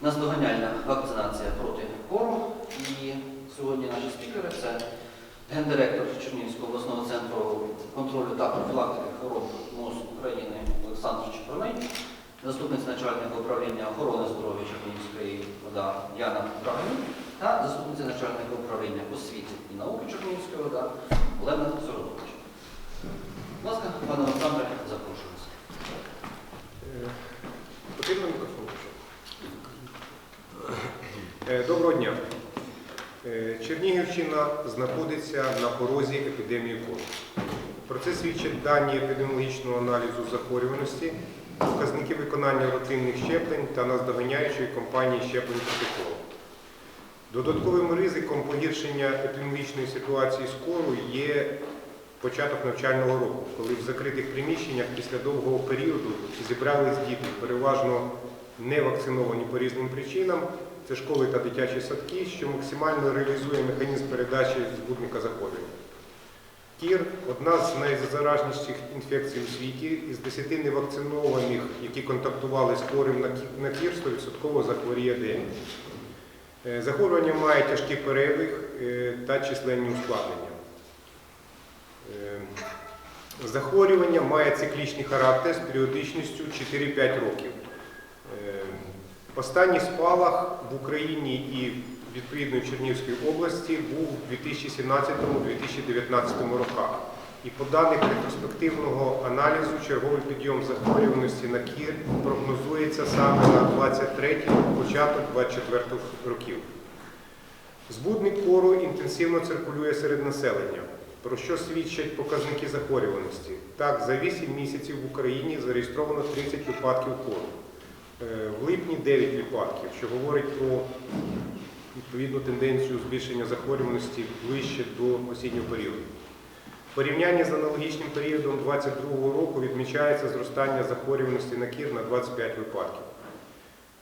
наздоганяльна вакцинація проти кору. І сьогодні наші спікери це гендиректор Чернігівського обласного центру контролю та профілактики хвороб МОЗ України Олександр Чепурний, заступниця начальника управління охорони здоров'я Чернігівської ОДА Яна Драганюк та заступниця начальника управління освіти і науки Чернігівської ОДА Олена Сородович. Будь ласка, пане Олександре, запрошую вас. Е, Потрібно мікрофон? Е, Доброго дня. Е, Чернігівщина знаходиться на порозі епідемії кору. Про це свідчать дані епідеміологічного аналізу захворюваності, показники виконання рутинних щеплень та наздоганяючої кампанії щеплень проти кору. Додатковим ризиком погіршення епідеміологічної ситуації з кору є початок навчального року, коли в закритих приміщеннях після довгого періоду зібрались діти, переважно не вакциновані по різним причинам. Це школи та дитячі садки, що максимально реалізує механізм передачі збудника захворювання. Кір одна з найзаражніших інфекцій у світі. Із 10 невакцинованих, які контактували з хворим на кі- на кір, 100% захворіє 9. Е, Захворювання має тяжкий перебіг е, та численні ускладнення. Е, Захворювання має циклічний характер з періодичністю 4-5 років. Останній спалах в Україні і відповідно в Чернігівській області був у 2017-2019 роках. І по даних ретроспективного аналізу черговий підйом захворюваності на кір прогнозується саме на 23 початок 24 років. Збудник кору інтенсивно циркулює серед населення, про що свідчать показники захворюваності. Так, за 8 місяців в Україні зареєстровано 30 випадків кору. Е, В липні 9 випадків, що говорить про відповідну тенденцію збільшення захворюваності ближче до осіннього періоду. В порівнянні з аналогічним періодом 2022 року відмічається зростання захворюваності на кір на 25 випадків.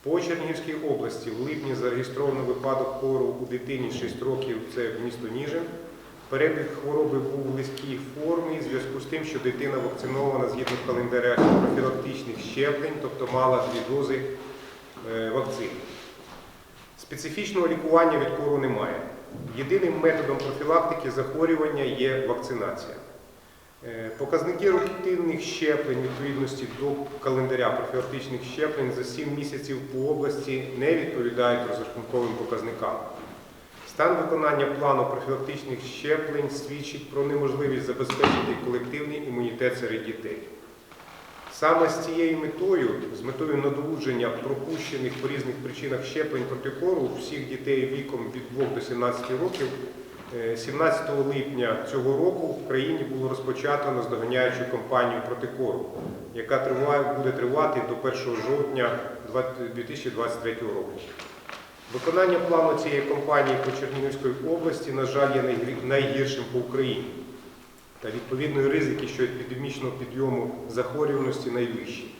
По Чернігівській області в липні зареєстровано випадок кору у дитині 6 років, це місто Ніжин. Перебіг хвороби був в близькій формі в зв'язку з тим, що дитина вакцинована згідно календаря профілактичних щеплень, тобто мала дві дози е, вакцин. Специфічного лікування від кору немає. Єдиним методом профілактики захворювання є вакцинація. Е, Показники рутинних щеплень відповідності до календаря профілактичних щеплень за 7 місяців по області не відповідають розрахунковим показникам. Стан виконання плану профілактичних щеплень свідчить про неможливість забезпечити колективний імунітет серед дітей. Саме з цією метою, з метою надолудження пропущених по різних причинах щеплень проти кору всіх дітей віком від 2 до 17 років, е, 17 липня цього року в країні було розпочато наздоганяючу кампанію проти кору, яка триває, буде тривати до 1 жовтня 2023 року. Виконання плану цієї кампанії по Чернігівській області, на жаль, є найгіршим по Україні. Та відповідно ризики щодо епідемічного підйому захворюваності найвищі.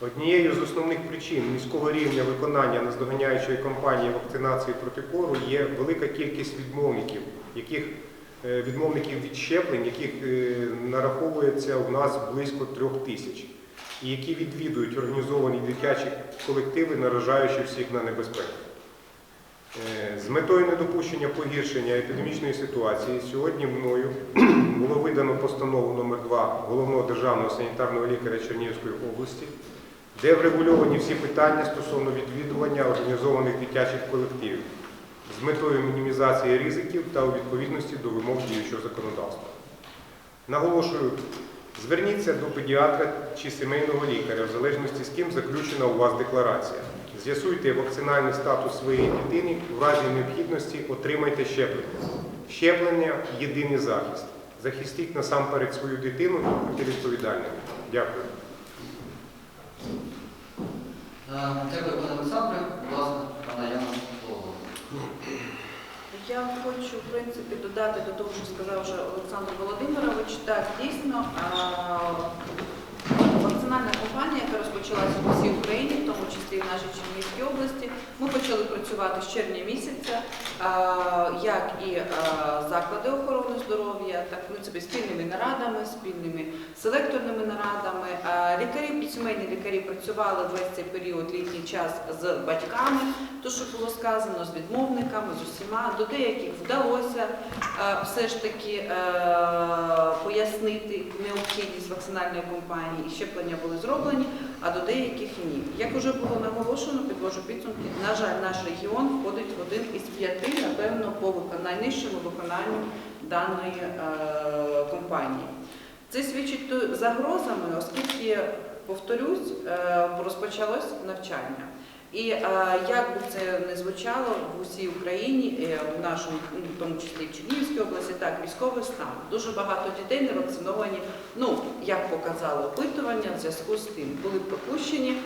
Однією з основних причин низького рівня виконання наздоганяючої кампанії вакцинації проти кору є велика кількість відмовників, яких е, відмовників від щеплень, яких е, нараховується у нас близько трьох тисяч, і які відвідують організовані дитячі колективи, наражаючи всіх на небезпеку. Е, З метою недопущення погіршення епідемічної ситуації сьогодні мною було видано постанову номер 2 головного державного санітарного лікаря Чернігівської області, де врегульовані всі питання стосовно відвідування організованих дитячих колективів з метою мінімізації ризиків та у відповідності до вимог діючого законодавства. Наголошую, зверніться до педіатра чи сімейного лікаря, в залежності з ким заключена у вас декларація. З'ясуйте вакцинальний статус своєї дитини, в разі необхідності отримайте щеплення. Щеплення єдиний захист. Захистіть насамперед свою дитину і будьте відповідальними. Дякую. Е, Дякую, пане Олександре. Будь ласка, пана Яна слово. Я хочу, в принципі, додати до того, що сказав вже Олександр Володимирович. Так, дійсно, а, вакцинальна кампанія, яка розпочалася в усій Україні, в тому числі в нашій Чернігівській області. Ми почали працювати з червня місяця, як і заклади охорони здоров'я, так в принципі спільними нарадами, спільними селекторними нарадами. Лікарі, сімейні лікарі працювали весь цей період літній час з батьками, то що було сказано, з відмовниками, з усіма. До деяких вдалося все ж таки пояснити необхідність вакцинальної кампанії, і щеплення були зроблені, а до деяких ні. Як вже було наголошено, підвожу підсумки, на жаль, наш регіон входить в один із п'яти, напевно, по виконанню, виконанню даної е, компанії. Це свідчить загрозами, оскільки, повторюсь, е, розпочалось навчання. І е, як би це не звучало в усій Україні, е, в нашому, ну, в тому числі в Чернігівській області, так військовий стан. Дуже багато дітей не вакциновані. Ну як показало опитування, в зв'язку з тим були пропущені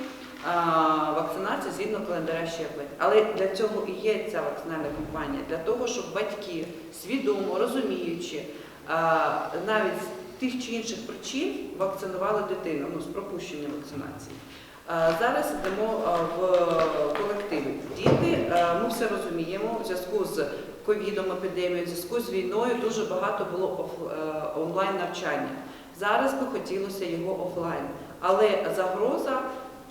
вакцинації згідно календаря щеплень. Але для цього і є ця вакцинальна кампанія, для того, щоб батьки свідомо розуміючи, навіть з тих чи інших причин вакцинували дитину ну, з пропущенням вакцинації. Е, Зараз йдемо е, в колективи. Діти, е, ми все розуміємо, в зв'язку з ковідом, епідемією, в зв'язку з війною дуже багато було онлайн навчання. Зараз би хотілося його офлайн, але загроза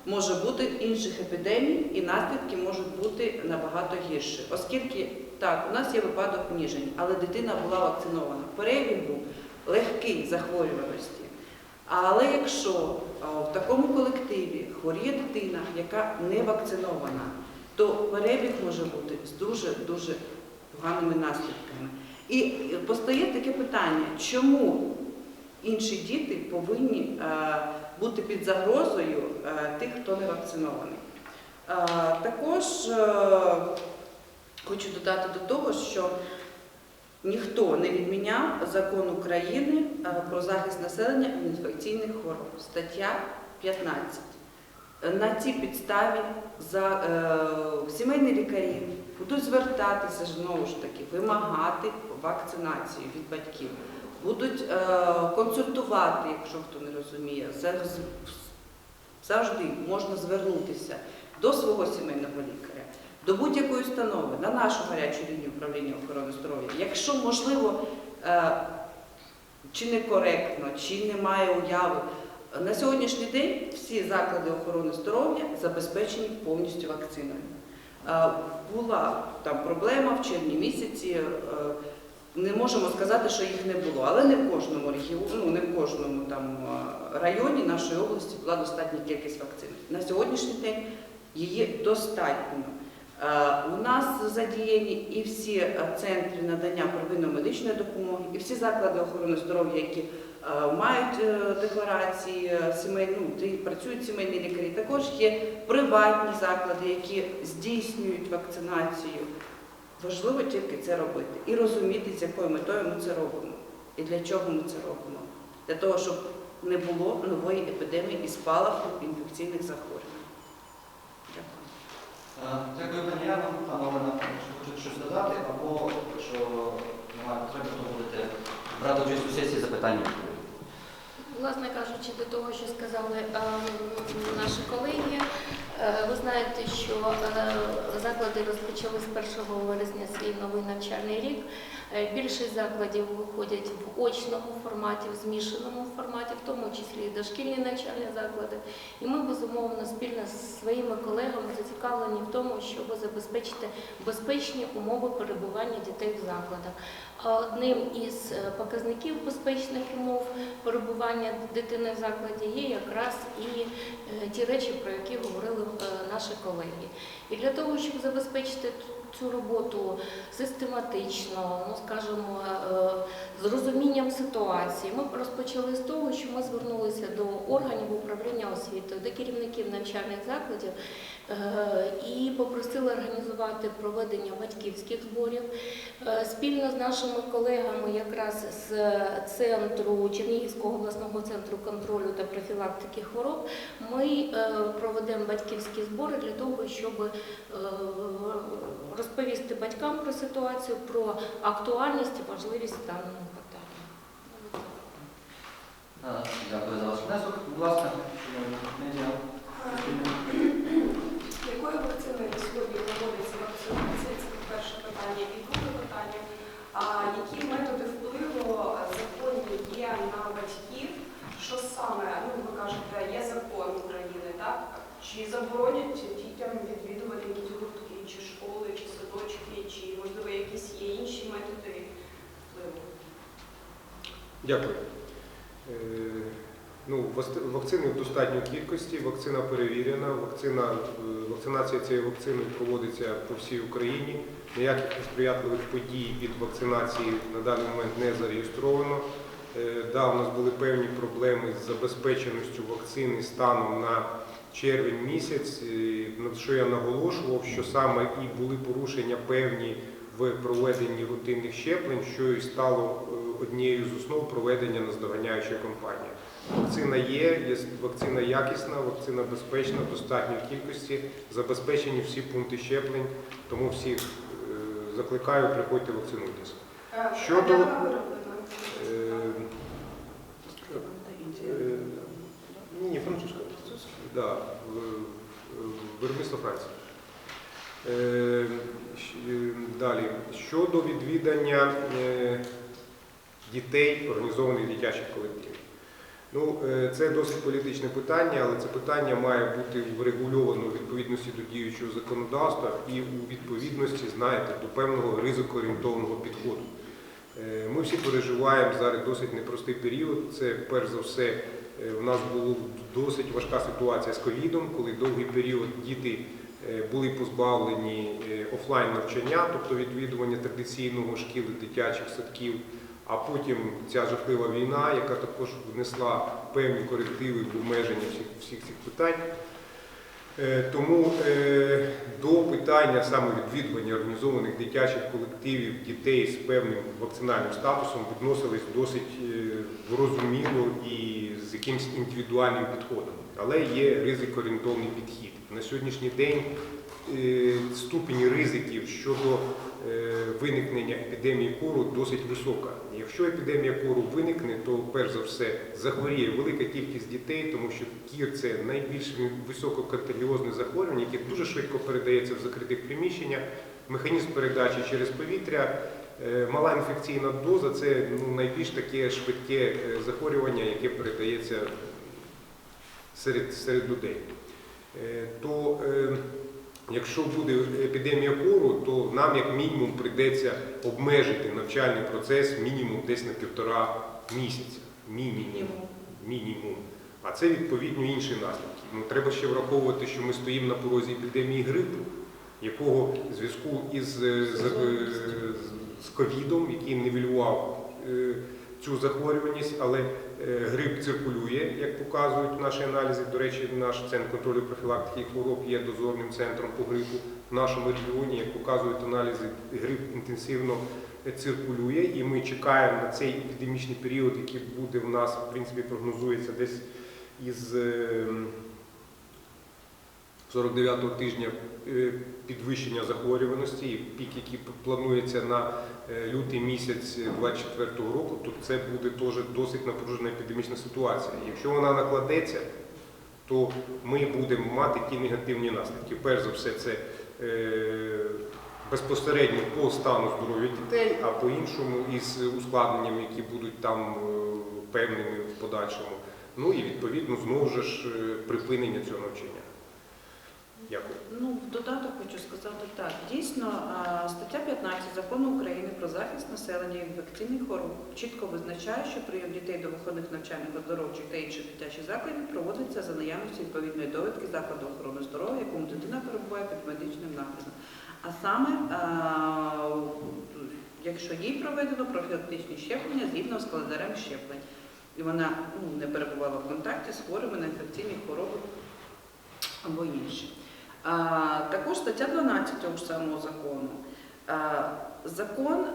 може бути інших епідемій, і наслідки можуть бути набагато гірші. Оскільки так, у нас є випадок ніжень, але дитина була вакцинована. Перебіг був легкий захворюваності. Але якщо в такому колективі хворіє дитина, яка не вакцинована, то перебіг може бути з дуже-дуже поганими наслідками. І е, постає таке питання, чому інші діти повинні е, бути під загрозою е, тих, хто не вакцинований. Також хочу додати до того, що Ніхто не відміняв закон України е, про захист населення від інфекційних хвороб, стаття 15. На цій підставі за, е, сімейні лікарі будуть звертатися знову ж таки, вимагати вакцинацію від батьків, будуть е, консультувати, якщо хто не розуміє, завжди можна звернутися до свого сімейного лікаря до будь-якої установи на нашу гарячу лінію управління охорони здоров'я. Якщо можливо е, чи некоректно, чи немає уяви, на сьогоднішній день всі заклади охорони здоров'я забезпечені повністю вакциною. Е, Була там проблема в червні місяці. е, Не можемо сказати, що їх не було, але не в кожному регіоні, ну не в кожному там районі нашої області була достатня кількість вакцин. На сьогоднішній день її достатньо. Е, У нас задіяні і всі е, центри надання первинної медичної допомоги, і всі заклади охорони здоров'я, які е, мають декларації, е, сімей, ну, де працюють сімейні лікарі. Також є приватні заклади, які здійснюють вакцинацію. Важливо тільки це робити і розуміти, з якою метою ми це робимо і для чого ми це робимо. Для того, щоб не було нової епідемії і спалаху інфекційних захворювань. Дякую. Е, пані Яна. Пане Олена, якщо хочете щось додати, або якщо немає потреби, то будете брати участь у сесії запитання. Власне кажучи, до того, що сказали е, наші колеги, ви знаєте, що е, заклади розпочали з 1 вересня свій новий навчальний рік. Е, Більшість закладів виходять в очному форматі, в змішаному форматі, в тому числі і дошкільні навчальні заклади. І ми безумовно спільно з своїми колегами зацікавлені в тому, щоб забезпечити безпечні умови перебування дітей в закладах. А Одним із е, показників безпечних умов перебування дитини в закладі є якраз і е, ті речі, про які говорили е, наші колеги. І для того, щоб забезпечити цю роботу систематично, ну скажімо, е, з розумінням ситуації, ми розпочали з того, що ми звернулися до органів управління освітою, до керівників навчальних закладів е, і попросили організувати проведення батьківських зборів. Е, Спільно з нашими колегами якраз з центру Чернігівського обласного центру контролю та профілактики хвороб ми проведемо батьківські збори для того, щоб розповісти батькам про ситуацію, про актуальність і важливість даного питання. Е, дякую за ваш внесок. Будь ласка, якою вакциною сьогодні проводиться вакцинація? Це перше питання і друге питання. А які методи впливу законні є на батьків? Що саме, ну ви кажете, є закон України, так? Чи заборонять дітям відвідувати? Чи школи, чи садочки, чи можливо якісь є інші методи впливу? Дякую. Е, Ну, вакцини в достатньої кількості, вакцина перевірена, вакцина, е, вакцинація цією вакциною проводиться по всій Україні. Ніяких несприятливих подій від вакцинації на даний момент не зареєстровано. Е, Да, у нас були певні проблеми з забезпеченістю вакцини станом на червень місяць, на що я наголошував, що саме і були порушення певні в проведенні рутинних щеплень, що і стало е, однією з основ проведення наздоганяючої кампанії. Вакцина є, є вакцина якісна, вакцина безпечна, в достатньої кількості, забезпечені всі пункти щеплень, тому всіх е, закликаю, приходьте вакцинуйтесь. Щодо-? Е, ні, французька. Да, в- в- виробництво Франції. Е, е, Далі. Щодо відвідання е, дітей організованих дитячих колективів. Ну, це досить політичне питання, але це питання має бути врегульовано у відповідності до діючого законодавства і у відповідності, знаєте, до певного ризикоорієнтованого підходу. Ми всі переживаємо зараз досить непростий період. Це перш за все в нас була досить важка ситуація з ковідом, коли довгий період діти е, були позбавлені е, офлайн навчання, тобто відвідування традиційного шкіл і дитячих садків. А потім ця жахлива війна, яка також внесла певні корективи в обмеження всіх, всіх цих питань. Е, Тому е, до питання саме відвідування організованих дитячих колективів дітей з певним вакцинальним статусом відносились досить е, розуміло і з якимось індивідуальним підходом. Але є ризикоорієнтовний підхід. На сьогоднішній день ступінь ризиків щодо виникнення епідемії кору досить висока. Якщо епідемія кору виникне, то перш за все захворіє велика кількість дітей, тому що кір це найбільш висококонтагіозне захворювання, яке дуже швидко передається в закритих приміщеннях. Механізм передачі через повітря, е, мала інфекційна доза це ну, найбільш таке швидке е, захворювання, яке передається серед, серед людей. Е, То е, Якщо буде епідемія кору, то нам як мінімум прийдеться обмежити навчальний процес мінімум десь на півтора місяця. Мінімум. Мінімум. А це відповідно інші наслідки. Ну, треба ще враховувати, що ми стоїмо на порозі епідемії грипу, якого в зв'язку із е, з, е, з ковідом, який нівелював е, цю захворюваність, але е, грип циркулює, як показують наші аналізи. До речі, наш центр контролю профілактики хвороб є дозорним центром по грипу в нашому регіоні. Як показують аналізи, грип інтенсивно циркулює, і ми чекаємо на цей епідемічний період, який буде в нас, в принципі, прогнозується десь із е, 49-го тижня е, підвищення захворюваності, і пік, який планується на е, лютий місяць 24-го року, то це буде теж досить напружена епідемічна ситуація. Якщо вона накладеться, то ми будемо мати ті негативні наслідки. Перш за все, це е, безпосередньо по стану здоров'я дітей, а по іншому із ускладненнями, які будуть там е, певними в подальшому. Ну і відповідно знову ж е, припинення цього навчання. Дякую. Ну, в додаток хочу сказати так. Дійсно, стаття 15 закону України про захист населення інфекційних хвороб чітко визначає, що прийом дітей до виходних навчальних оздоровчих та інших дитячих закладів проводиться за наявності відповідної довідки закладу охорони здоров'я, якому дитина перебуває під медичним наглядом. А саме, якщо їй проведено профілактичні щеплення згідно з календарем щеплень, і вона ну, не перебувала в контакті з хворими на інфекційні хвороби або інші. Також стаття 12 того ж самого закону. Закон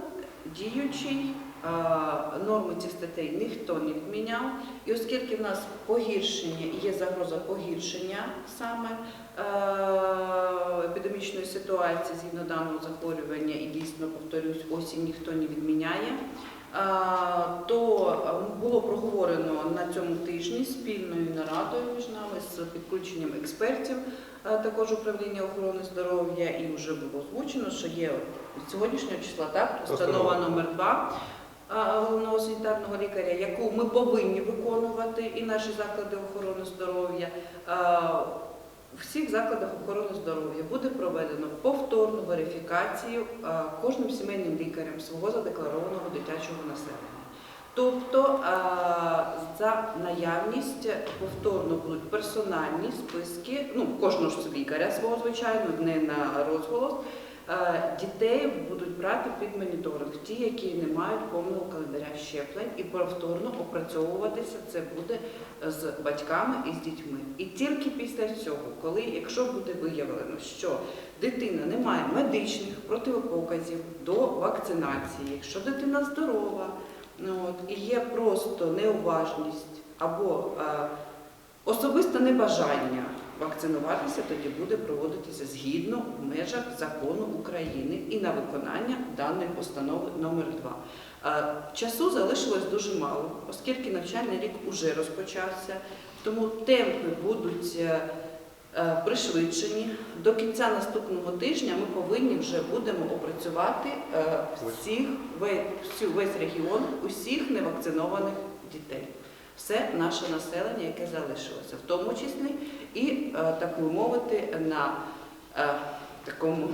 діючий, норми цих статей ніхто не відміняв. І оскільки в нас погіршення є загроза погіршення саме епідемічної ситуації згідно даного захворювання, і дійсно повторюсь, осінь ніхто не відміняє. То було проговорено на цьому тижні спільною нарадою між нами з підключенням експертів, також управління охорони здоров'я, і вже було озвучено, що є з сьогоднішнього числа так постанова номер 2 головного санітарного лікаря, яку ми повинні виконувати, і наші заклади охорони здоров'я. В всіх закладах охорони здоров'я буде проведено повторну верифікацію кожним сімейним лікарем свого задекларованого дитячого населення. Тобто е, за наявність повторно будуть персональні списки, ну кожного ж лікаря свого звичайно, не на розголос. Е, Дітей будуть брати під моніторинг, ті, які не мають повного календаря щеплень, і повторно опрацьовуватися це буде з батьками і з дітьми. І тільки після цього, коли, якщо буде виявлено, що дитина не має медичних протипоказів до вакцинації, якщо дитина здорова, от, і є просто неуважність або е, особисте небажання вакцинуватися, тоді буде проводитися згідно в межах закону України і на виконання даної постанови номер 2 Е, Часу залишилось дуже мало, оскільки навчальний рік уже розпочався, тому темпи будуть е, пришвидшені. До кінця наступного тижня ми повинні вже будемо опрацювати е, всіх, ве- весь регіон, усіх невакцинованих дітей. Все наше населення, яке залишилося, в тому числі і, е, так би мовити, на е, такому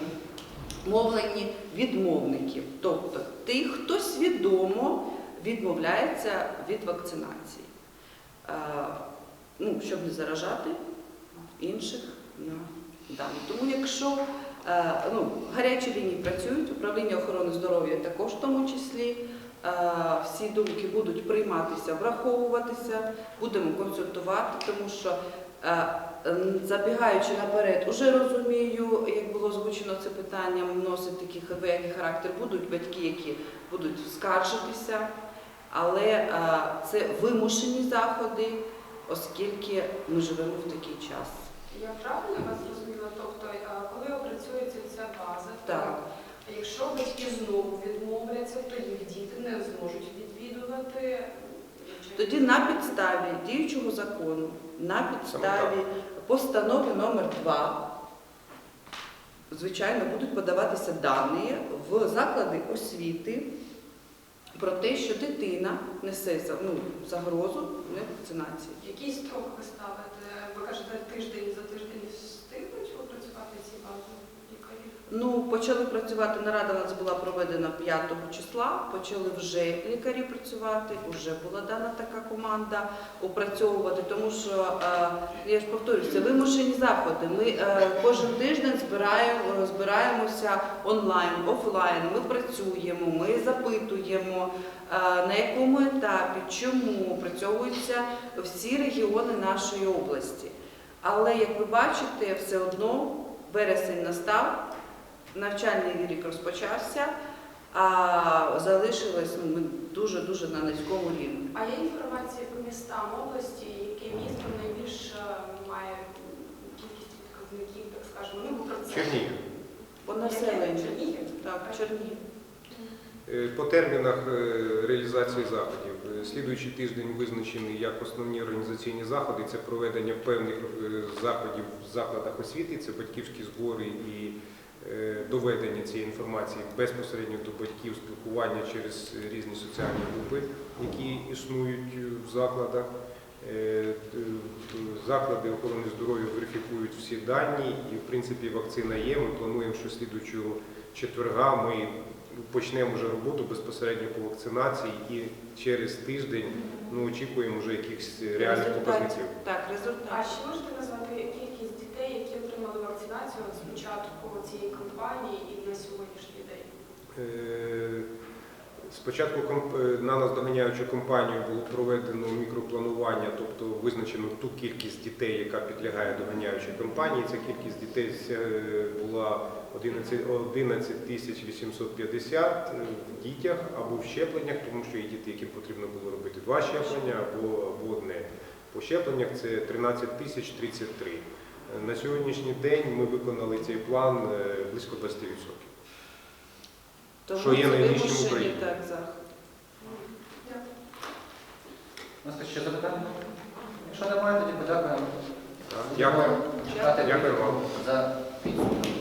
мовленні відмовників, тобто тих, хто свідомо відмовляється від вакцинації, Е, ну, щоб не заражати інших на дані. Тому якщо е, ну, гарячі лінії працюють, управління охорони здоров'я також в тому числі. Е, Всі думки будуть прийматися, враховуватися, будемо консультувати, тому що е, забігаючи наперед, уже розумію, як було озвучено це питання, носить такий двоякий характер. Будуть батьки, які будуть скаржитися, але це вимушені заходи, оскільки ми живемо в такий час. Я правильно вас зрозуміла? Тобто, е, коли опрацюється ця база, Так. то якщо батьки знову відмовляться, то їх діти не зможуть відвідувати. Тоді на підставі діючого закону, на підставі постанови номер 2 звичайно, будуть подаватися дані в заклади освіти про те, що дитина несе ну, загрозу невакцинації. Який строк ви ставите? Ви кажете, тиждень за тиждень встигнуть опрацювати ці бази? Ну, почали працювати, нарада у нас була проведена 5 числа, почали вже лікарі працювати, вже була дана така команда опрацьовувати, тому що, е, я ж повторюся, вимушені заходи. Ми е, кожен тиждень збираємо, збираємося онлайн, офлайн, ми працюємо, ми запитуємо, е, на якому етапі, чому опрацьовуються всі регіони нашої області. Але, як ви бачите, все одно вересень настав, навчальний рік розпочався, а залишилось ну, ми дуже-дуже на низькому рівні. А є інформація по містам області, яке місто найбільше має кількість відказників, так скажемо, ну, в процентах? Чернігів. По населенню. Чернігів? Так, Чернігів. Е, По термінах е, реалізації заходів. Е, Слідуючий тиждень визначений як основні організаційні заходи. Це проведення певних заходів в закладах освіти, це батьківські збори і доведення цієї інформації безпосередньо до батьків, спілкування через різні соціальні групи, які існують е, в закладах. Е, Заклади охорони здоров'я верифікують всі дані, і в принципі вакцина є. Ми плануємо, що слідуючого четверга ми почнемо вже роботу безпосередньо по вакцинації і через тиждень ну, очікуємо вже якихось реальних Результатів. показників. Так, А результат. чи можете назвати кількість дітей, які отримали вакцинацію з початку цієї кампанії і на сьогоднішній день? Е, Спочатку е, на наздоганяючу кампанію було проведено мікропланування, тобто визначено ту кількість дітей, яка підлягає доганяючій кампанії. Ця кількість дітей е, була 11 11 тисяч 850 в дітях або в щепленнях, тому що є діти, яким потрібно було робити два щеплення або одне. По щепленнях це 13 тисяч 33. На сьогоднішній день ми виконали цей план е, близько 20%. Тому що є найбільшим в Україні. Так, У нас ще запитання? Якщо немає, тоді подякуємо. Дякую. Дякую вам. за підсумки.